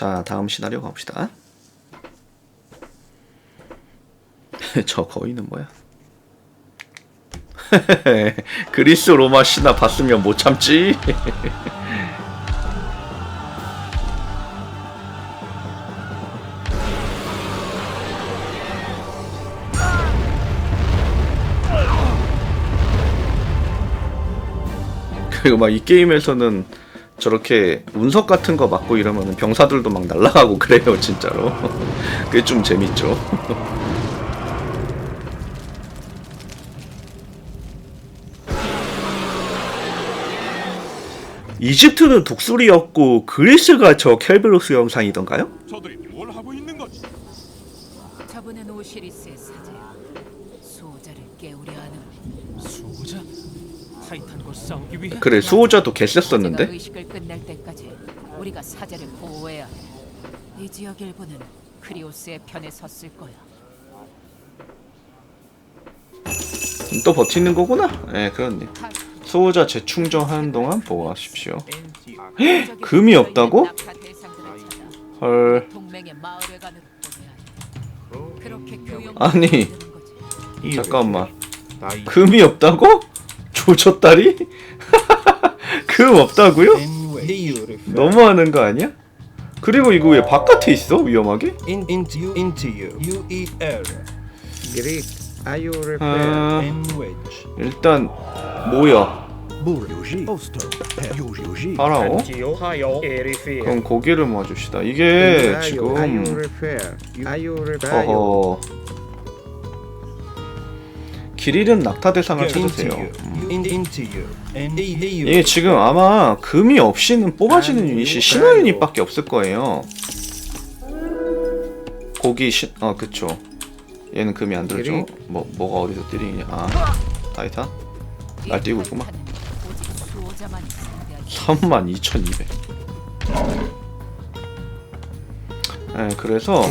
자 다음 시나리오 가봅시다. 저 거인은 뭐야? 그리스 로마 신화 봤으면 못 참지. 그리고 막 이 게임에서는 저렇게 운석 같은 거 맞고 이러면 병사들도 막 날아가고 그래요 진짜로 그게 좀 재밌죠 이집트는 독수리였고 그리스가 저 켈베로스 영상이던가요? 저들이 뭘 하고 있는 거지? 저분은 오시리스의 사제야. 수호자를 깨우려 하는 수호자? 타이탄과 싸우기 위해? 그래 수호자도 개셌었는데 의식을 끝낼 때까지 우리가 사제를 보호해야 해. 이 지역 일부는 크리오스의 편에 섰을 거야. 또 버티는 거구나 예 그렇네 수호자 재충전하는 동안 보호하십시오 금이 없다고? 헐 동맹의. 그렇게 아니. 잠깐만 금이 없다고? 조졌다리? 금 없다고요? 너무하는 거 아니야? 그리고 이거 왜 바깥에 있어? 위험하게? In, into you, into you. U E R. Greek, are you refer? 아? 일단 뭐야? 파라오? 그럼 고기를 모아줍시다. 이게 Are you 지금 refer? Are you refer? 어허 길 잃은 낙타 대상을 찾으세요. E 이게 지금 아마 금이 없이는 뽑아지는 유닛이 신화 유닛밖에 없을 거예요. 고기 신, 어 그쵸. 얘는 금이 안 들죠. 뭐 뭐가 어디서 때리냐? 아 타이탄 날 뛰고 있구만. 오직 수호자만이 상대할 32,200. 네, 그래서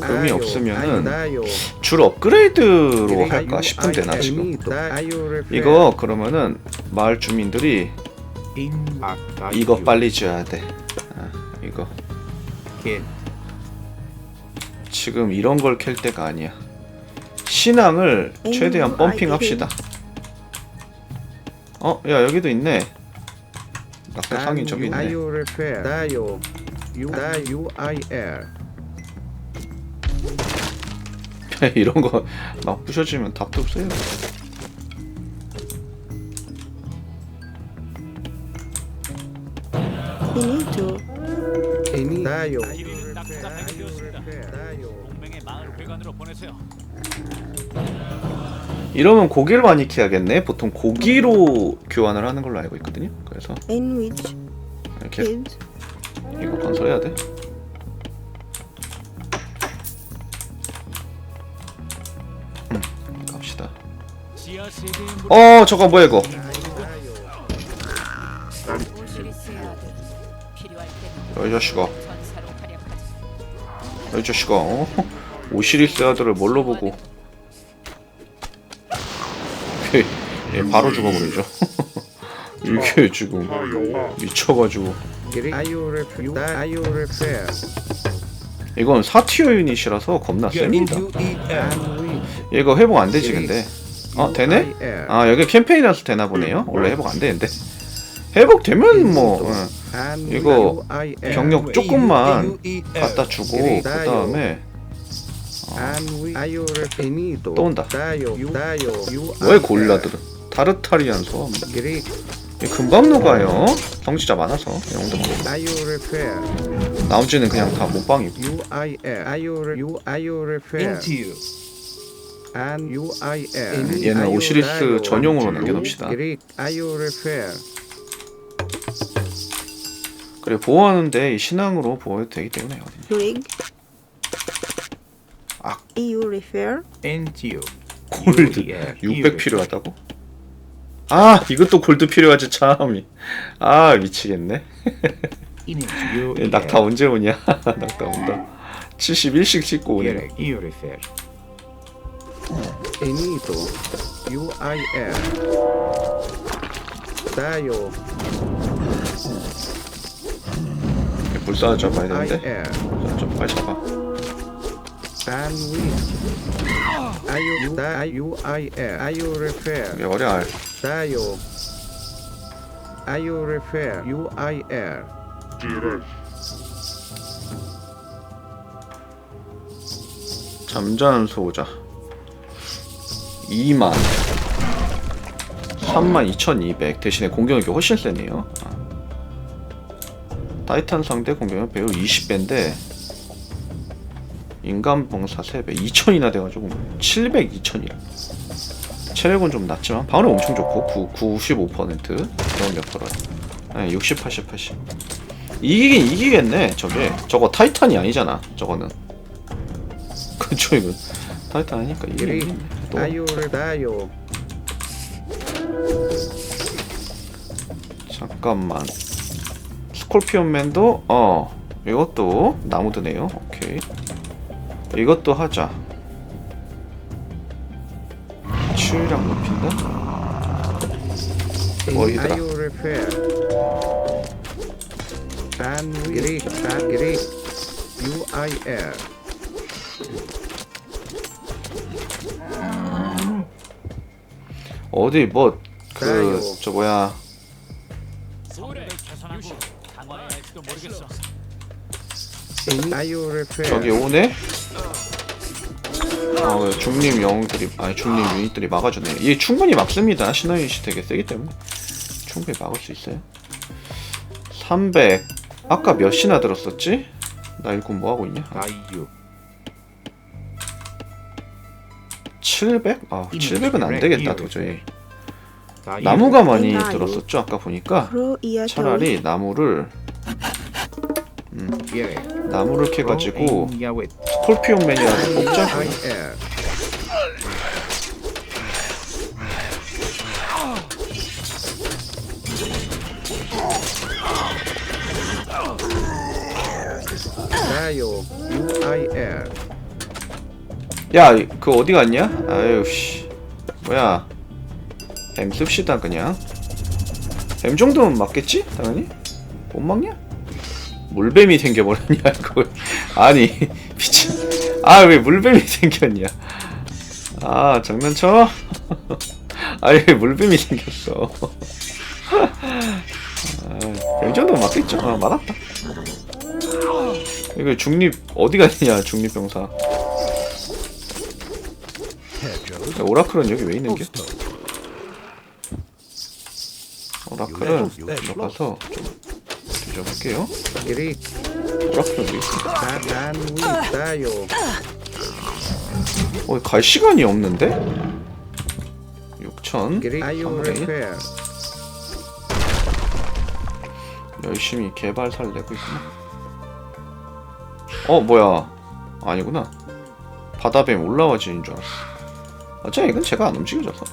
금이 없으면은 줄 업그레이드로 할까 are 싶은데 나 지금? 이거 그러면은 마을 주민들이 이거 빨리 줘야 돼. 아, 이거. 지금 이런 걸 캘 때가 아니야. 신앙을 최대한 펌핑합시다. 어, 야 여기도 있네. 낙타 저기 Are 있네. Da, you, I, R. 이런 거 막 부셔지면 답도 없어요. 이리는. 동맹의 마을 회관으로 보내세요. 이러면 고기를 많이 캐야겠네. 보통 고기로 교환을 하는 걸로 알고 있거든요. 그래서 In which 이렇게 kids? 이거 건설해야 돼. 음, 갑시다. 어, 저거 뭐야 이거? 때는 이 자식아, 활약하지. 이 자식아, 어? 오시리스 아들을 뭘로 보고? 얘, 얘 바로 죽어버리죠. 이게 지금 미쳐가지고 Greek, are you refer? Da, are you refer? 이건 사티어 유닛이라서 겁나 셉니다. E 이거 회복 안 되지 근데. 어 되네? 아 여기 캠페인이라서 되나 보네요. 원래 회복 안 되는데. 회복 되면 뭐 어, And 이거. 병력 조금만 E. 갖다 주고 그 다음에? Emito, 또 온다. 왜 I, 고릴라들은 타르타리안 소음 금방 녹아요. 많아서 이 정도면 are you refer? 나머지는 그냥 다 and L. 얘는 오시리스 전용으로 남겨놓읍시다. 그래 보호하는데 이 신앙으로 보호해도 되기 때문에 어디 Rig. 아. EU refer. Into you. 골드 UER. 600 필요하다고? 아 이것도 골드 필요하지 참. 아 미치겠네. 낙타 언제 오냐? 낙타 온다. 71씩 찍고 오네. Enito. U I L. Dayo. 불사조 잡아야 되는데 좀 빨리 잡아 잠자는 소자. 2만. 32,200 대신에 공격력이 훨씬 세네요. 아. 타이탄 상대 공격력 배우 20배인데 인간 봉사 3배 2,000이나 돼가지고 700, 2,000이라. 체력은 좀 낮지만 방어력 엄청 좋고 9, 95% 그런 몇 프로야 네, 60, 80, 80 이기긴 이기겠네 저게. 저거 타이탄이 아니잖아 저거는. 그쵸 이거. 타이탄 아니니까. 이기겠네. 또? re- dial. 잠깐만. 스콜피온맨도 어 이것도 나무드네요. 오케이 이것도 하자 치유량 높인다. UIL. 어디 뭐 그. 저 뭐야. 저기 오네 아왜 중립 영웅들이 아니 중립 유닛들이 막아주네 얘 충분히 막습니다 시너유닛이 되게 세기 때문에 충분히 막을 수 있어요 300 아까 몇이나 들었었지? 나 일꾼 뭐하고 있냐 아, IU. 700? 아 700은 안 되겠다 도저히. 나무가 많이. 들었었죠 아까 보니까 차라리 나무를 예. 나무를 캐가지고 야웨. 스콜피온맨이라도 뽑자 UIL. Dial. UIL. 야, 그 어디 갔냐? 아유 씨. 뭐야? M 씁시다 그냥. M 정도면 맞겠지? 당연히. 못 막냐? 물뱀이 생겨버렸냐 이거. 아니 미친. 아 왜 물뱀이 생겼냐? 아 장난쳐? 아니 왜 물뱀이 생겼어? 아, M 정도면 맞겠죠? 아 맞았다. 이거 중립 어디 갔냐 중립병사. 야, 오라클은 여기 왜 있는 게? 오라클은 들어가서 좀 오라클은 왜 있어? Bandwidth. Dial. 어, 갈 시간이 없는데? 6천. Great. IU 상대 repair. 열심히 개발사를 내고 있구나. 어, 뭐야? 아니구나. 바다뱀 올라와지는 줄 알았어. 어차피 이건 제가 안 움직여져서.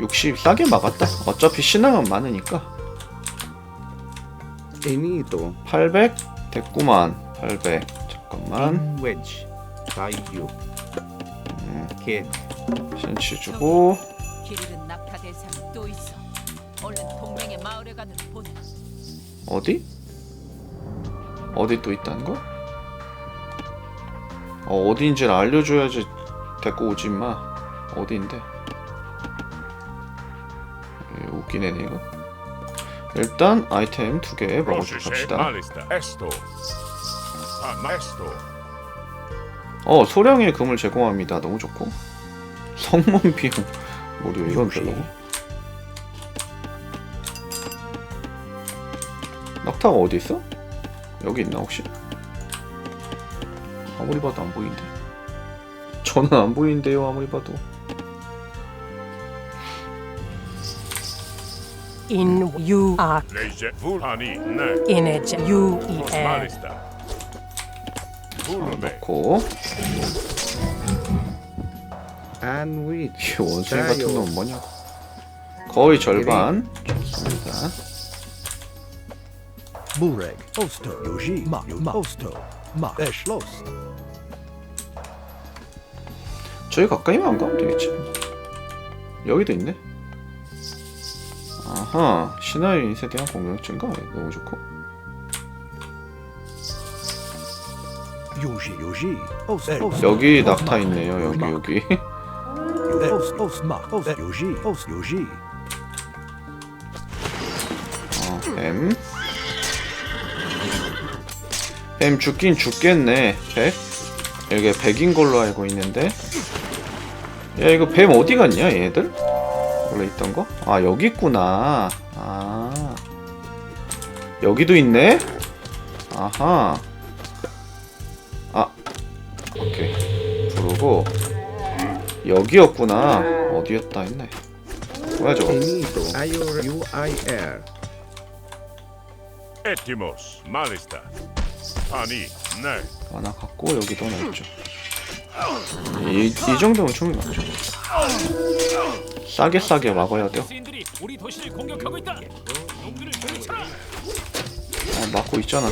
60 싸게 막았다. 어차피 신앙은 많으니까. Enito. 800 됐구만 800 잠깐만 웨지. IU. 캔. 신치 주고 길 잃은 낙타 대상이 또 있어. 얼른 동맹의 마을에 가는 보내. 어디? 어디 또 있다는 거? 어 어디인지를 알려줘야지 데리고 오지 마 어디인데 에, 애네 이거 일단 아이템 두 개 먹어주고 갑시다. 어 소량의 금을 제공합니다. 너무 좋고. 성문 비용 무료 이건 별로고 낙타가 어디 있어? 여기 있나 혹시? 아무리 봐도 안 보이는데. 저는 안 보이는데요 아무리 봐도 in U R Leje Vulhani. Ne. image U E L Malista. Vulme. 고 Bandwidth. 이 원숭이 같은 놈 뭐냐고 거의 절반 좋습니다 Bureg, Osto, Yoji, Ma, Ma, Osto, Ma, Eschloss. 저기 가까이만 안 가면 되겠지. 여기도 있네. 아하, 신화 유닛에 대한 공격 증가 너무 좋고. Yoshi. Ost, Ost. 여기 낙타 있네요 여기 여기. Ost, Yoshi. Ost, Yoshi. 어, 뱀. 뱀 죽긴 죽겠네. 100? 여기 100인 걸로 알고 있는데. 야, 이거 뱀 어디 갔냐, 얘들? 원래 있던 거? 아, 여기 있구나. 아. 여기도 있네? 아하. 아. 오케이. 부르고. 여기였구나. 어디였다 했네. 뭐야, 저거? Finito. UIR. Ettimos. Malista. Pani. 네. 하나 갖고 여기도 있죠. 이, 이 정도면 충분히 맞죠. 싸게 싸게 막아야 돼요. 아, 막고 있잖아.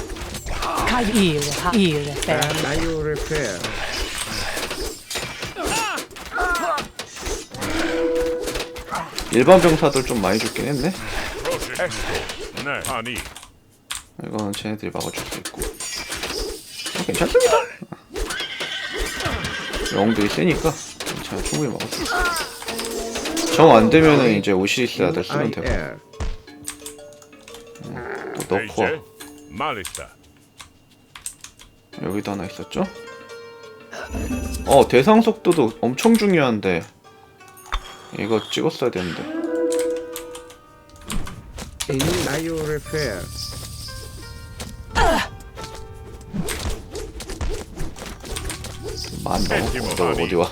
일반 병사들 좀 많이 죽긴 했네. 네. 이거는 쟤네들이 막아줄 수 있고. 어, 괜찮습니다. 영들이 세니까 괜찮아. 충분히 막을 수 있어. 정안 되면은 이제 오시리스 아들 쓰면 되고. 또 넣고. Malista. 여기도 하나 있었죠? 어 대상 속도도 엄청 중요한데 이거 찍었어야 되는데 만 넘어 너 어디 와.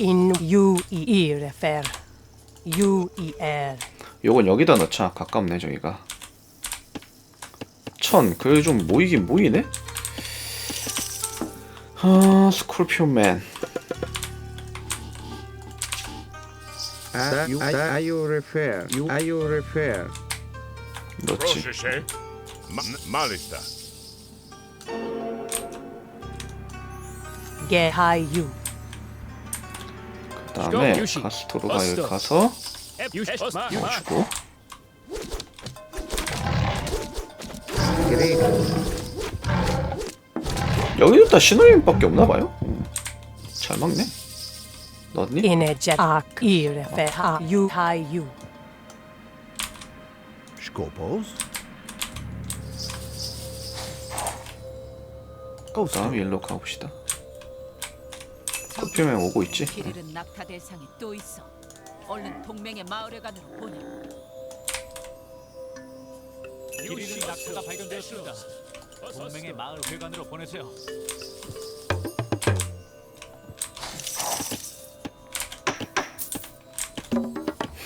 In Fer. UIR. 요건 여기다 넣자 가깝네 저기가 천 그래 좀 모이긴 모이네 아 스콜피온맨 Da- Daio Repair. Daio Repair. 넣지 Ma- Malista. Gehayu. 그 다음에 유시. 가스토로가 여기 버스터. 가서. 주고. 여기도 다 신호림밖에 없나봐요 잘 막네 넣었니? Akir, Fer. Hayu, Hayu. Skopos. 그 Ost. 다음 일로 가봅시다 스콜피온맨 오고 있지? 길 잃은 낙타 대상이 또 있어. 얼른 동맹의 마을회관으로 보내. 길 잃은 낙타가 발견되었습니다. 동맹의 마을 회관으로 보내세요.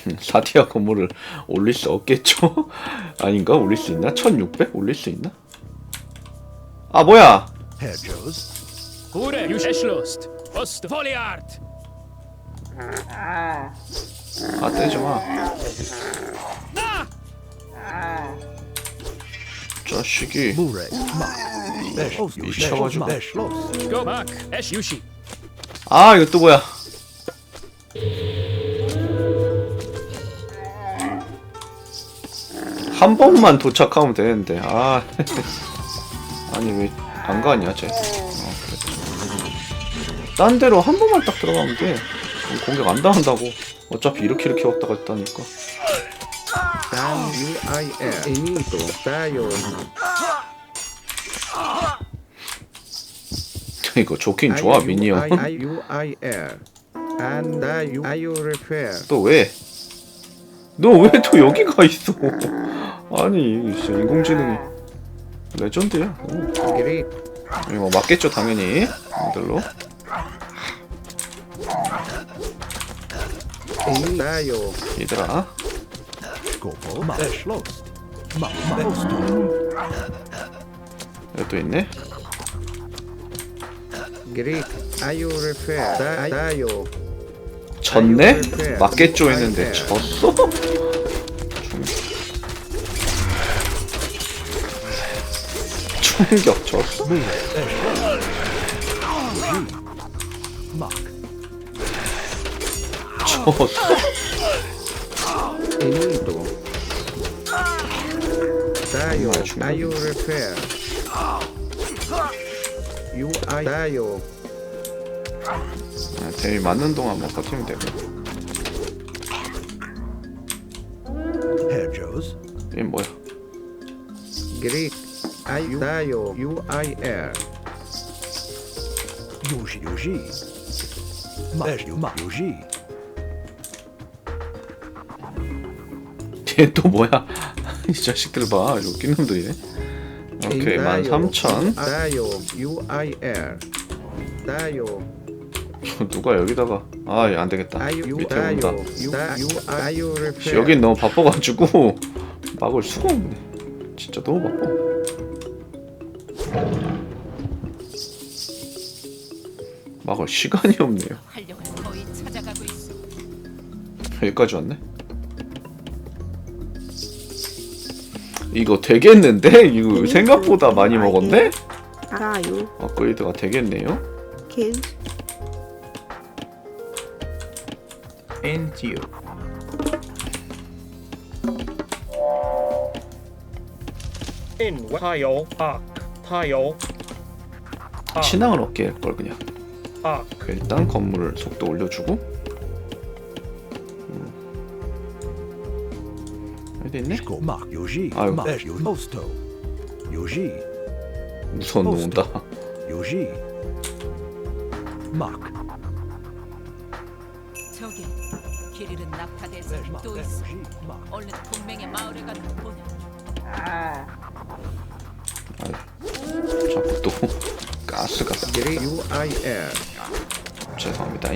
사티아 건물을 올릴 수 없겠죠? 아닌가? 올릴 수 있나? 1600? 올릴 수 있나? 아 뭐야 Hedges. 구레 유시로스트. 버스트 폴리아르트. 아 떼지마 자식이 Murek. Mark. Dash. Ost. Yoshi. 미쳐가지고. Dash. Schloss. 고 마크. 에시 유시. 아 이거 또 뭐야 한 번만 도착하면 되는데 아 아니 왜 안 가냐 쟤 어, 그래. 딴 데로 한 번만 딱 들어가면 돼 그럼 공격 안 당한다고 어차피 이렇게 이렇게 왔다 갔다 하니까 Dan UIR. Finito. Daio. 이거 좋긴 좋아 미니언. 또 왜? 너 왜 또 여기 가 있어? 아니 진짜 인공지능이 레전드야. 오. Greco. 이거 뭐 맞겠죠 당연히 이들로. Daio. 얘들아. 여기 또 있네. Repair. Da- Daio. 졌네? 맞겠죠 했는데 졌어? 격 졌어? Murek. Dash. Yoshi. Mark. 졌어? Finito. Dayo. 정말 중요해. Are you repair? 아, 대위 맞는 동안 뭐 버티면 되고 Hedgehows. 이게 뭐야. I you Dayo. U I L. Yoshi Yoshi. Mash Ma Yoshi. 얘또 뭐야 이 자식들 봐 웃긴 놈들이네 오케이 Dayo. 13,000 Dayo. U I L. Dayo. 누가 여기다가 아 안되겠다 Are you 밑에. 온다? 여긴 너무 바빠가지고 막을 수가 없네 진짜 너무 바빠 막을 시간이 없네요 활력을 거의 찾아가고 있어. 여기까지 왔네 이거 되겠는데? 이거 생각보다 많이 먹었네? Dayo. 업그레이드가 되겠네요 Kids. 엔지오 타요 악 타요 신앙을 얻게 할 걸 그냥 악그 일단 건물 속도 올려주고 음. 여기 있네? Mak Yoshi. Osto. Yoshi. 무서운 놈 온다 Yoshi. Mak. 저기 길 잃은 낙타대에서 Mash Ma. 또 있어. Mak. 얼른 동맹의 마을에 가서 보내. 자꾸 또 가스가. 죄송합니다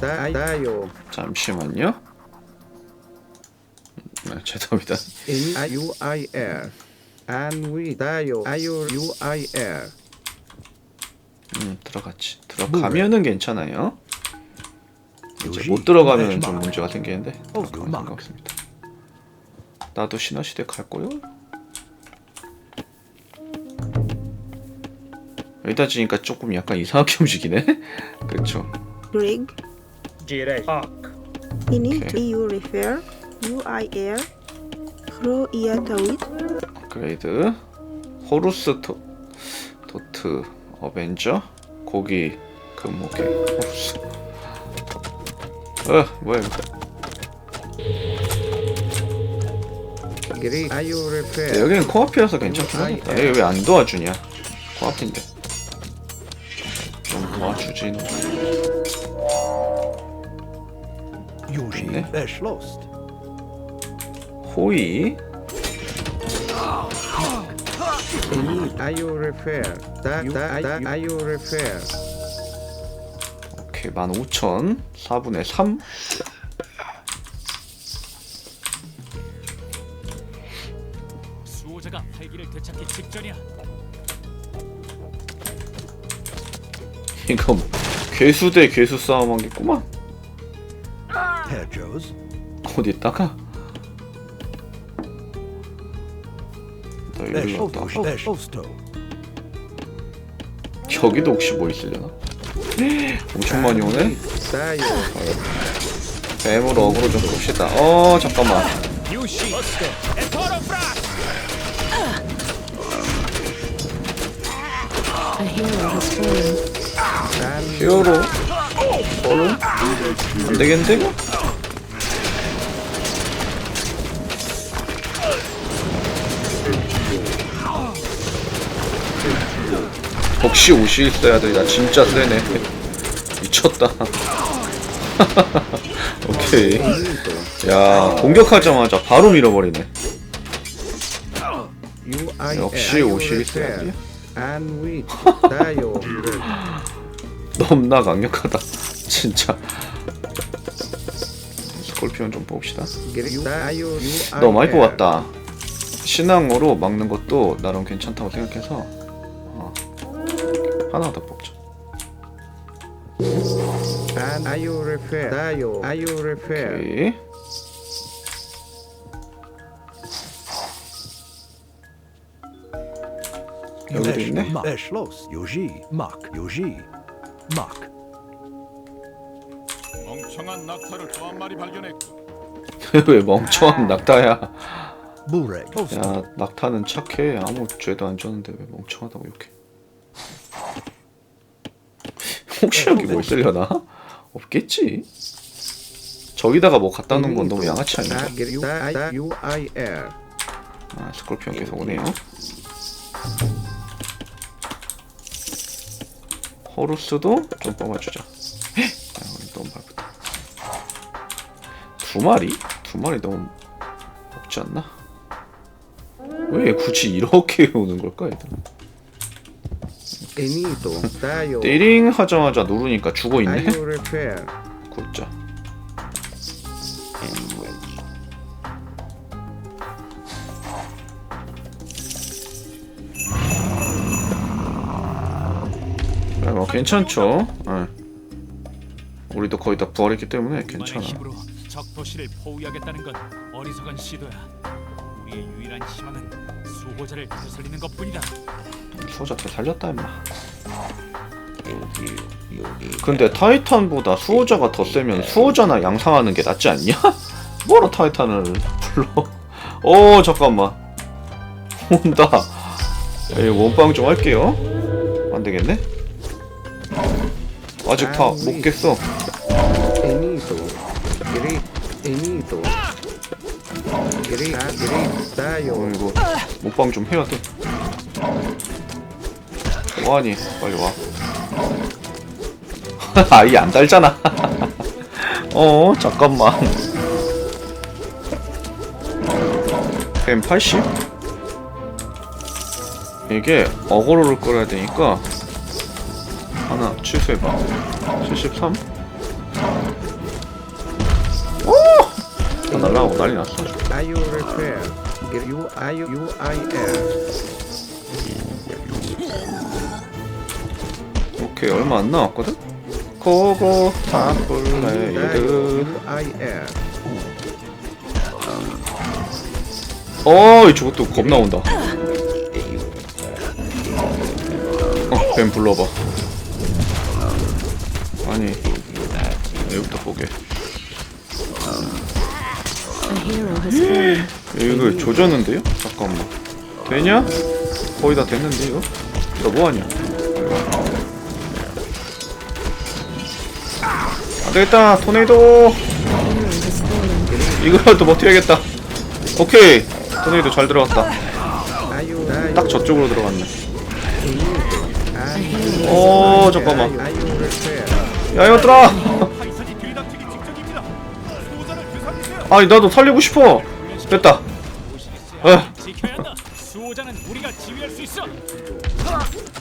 Dayo. 잠시만요 네, 죄송합니다 In U I L. And we. Are you U I L? 음, 들어갔지 들어가면은 괜찮아요 이제. 못 들어가면 네, 좀 막. 문제가 생기는데 어, 들어가면 막. 상관없습니다 나도 신화시대 갈 거요? 여기다 지니까 조금 약간 이상하게 움직이네 그렇죠 Greg. 악 Ini Okay. you refer. U I L. Pro ia tawit. 업그레이드 호루스 토, 도트 어벤져 고기 금목의 호루스 어 뭐야 이거 Greek. Are you 네? 여기는 코앞이라서 괜찮긴 하겠다 여기 왜안 도와주냐 코앞인데 좀 도와주지 Ne? Ash Lost. 호이 Are you repair? Da, da, da, are you repair? 오케이 15,000 4분의 3 수호자가 활기를 되찾기 직전이야. 이거 뭐 괴수 대 괴수 싸움 하겠구만 Hedgehows. 어디다가 Osto. 왔다 Ash Osto. 여기도 혹시 뭐 있으려나? 엄청 많이 오네. 뱀으로 어그로 좀 봅시다 어 잠깐만 히어로 너는 안 되겠는데 이거? 혹시 옷이 있어야 돼. 나 진짜 세네. 미쳤다. 오케이. 야, 공격하자마자 바로 밀어버리네. 역시 옷이 we Dayo. 너무나 강력하다. 진짜. 스콜피온 좀 I 너무 많이? 뽑았다. 신앙으로 막는 것도 나름 괜찮다고 생각해서 어. 하나 더 뽑자. And are you repair? Dayo. Are you repair? 오케이. 여기도 Ash 있네. Lost. Yoshi. Mak. Yoshi. Mak. 멍청한 낙타를 또 한 마리 발견했고 왜 멍청한 낙타야? 야 낙타는 착해 아무 죄도 안 졌는데 왜 멍청하다고 욕해 혹시 여기 뭐 있으려나? 없겠지 저기다가 뭐 갖다 놓은 건 너무 양아치 아닌가? U I L. 아 스콜피온 계속 오네요 호루스도 좀 뽑아주자 헉! 아, 너무 바쁘다 두 마리? 두 마리 너무 없지 않나? 왜 굳이 이렇게 오는 걸까 얘들 Enito. 띠링 하자마자 누르니까 죽어 있네 you repair? 굿자 네, 뭐 괜찮죠 예. 우리도 거의 다 부활했기 때문에 괜찮아 힘으로 적 도시를 포위하겠다는 건 어리석은 시도야. 우리의 유일한 희망은 수호자를 되살리는 것뿐이다. 수호자 더 살렸다 임마. 근데 타이탄보다 수호자가 더 세면 수호자나 양상하는 게 낫지 않냐? 뭐라 타이탄을 불러? 어 잠깐만. 온다. 야, 이거 원빵 좀 할게요. 안되겠네? 아직 다 못 깼어. Ah. 어 이거 못방 좀 해야 돼 뭐하니? 빨리 와. 아이 안 달잖아. 어 잠깐만. 뱀 80? 이게 어그로를 끌어야 되니까 하나 취소해봐. 73? 오! 다 날라가고 난리 났어 오케이 얼마 안 남았거든? 고고 L. 어이 저것도 겁나 온다 어뱀 불러봐 아니 여기부터 보게 이거 조졌는데요? 잠깐만 되냐? 거의 다 됐는데 이거? 너 뭐하냐? 안되겠다 토네이도 이거라도 버텨야겠다 오케이 토네이도 잘 들어갔다. 딱 저쪽으로 들어갔네 어 잠깐만? 야 이것들아. 아니 나도 살리고 싶어 됐다 어.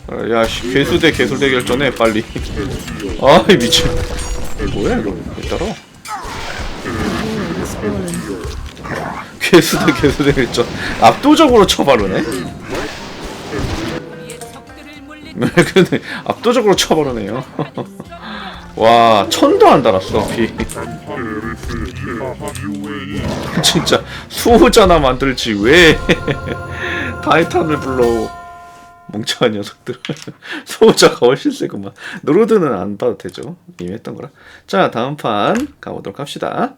어, 야씨 괴수대 괴수대 결전해 빨리 아이 미친 뭐야 이거? 왜 따라 괴수대 괴수대 결전 압도적으로 쳐바르네? 근데 압도적으로 쳐바르네요. 와 천도 안 달았어 비. 진짜 수호자나 만들지 왜? 타이탄을 불러 멍청한 녀석들. 수호자가 훨씬 세구만. 노로드는 안 봐도 되죠. 이미 했던 거라. 자 다음 판 가보도록 합시다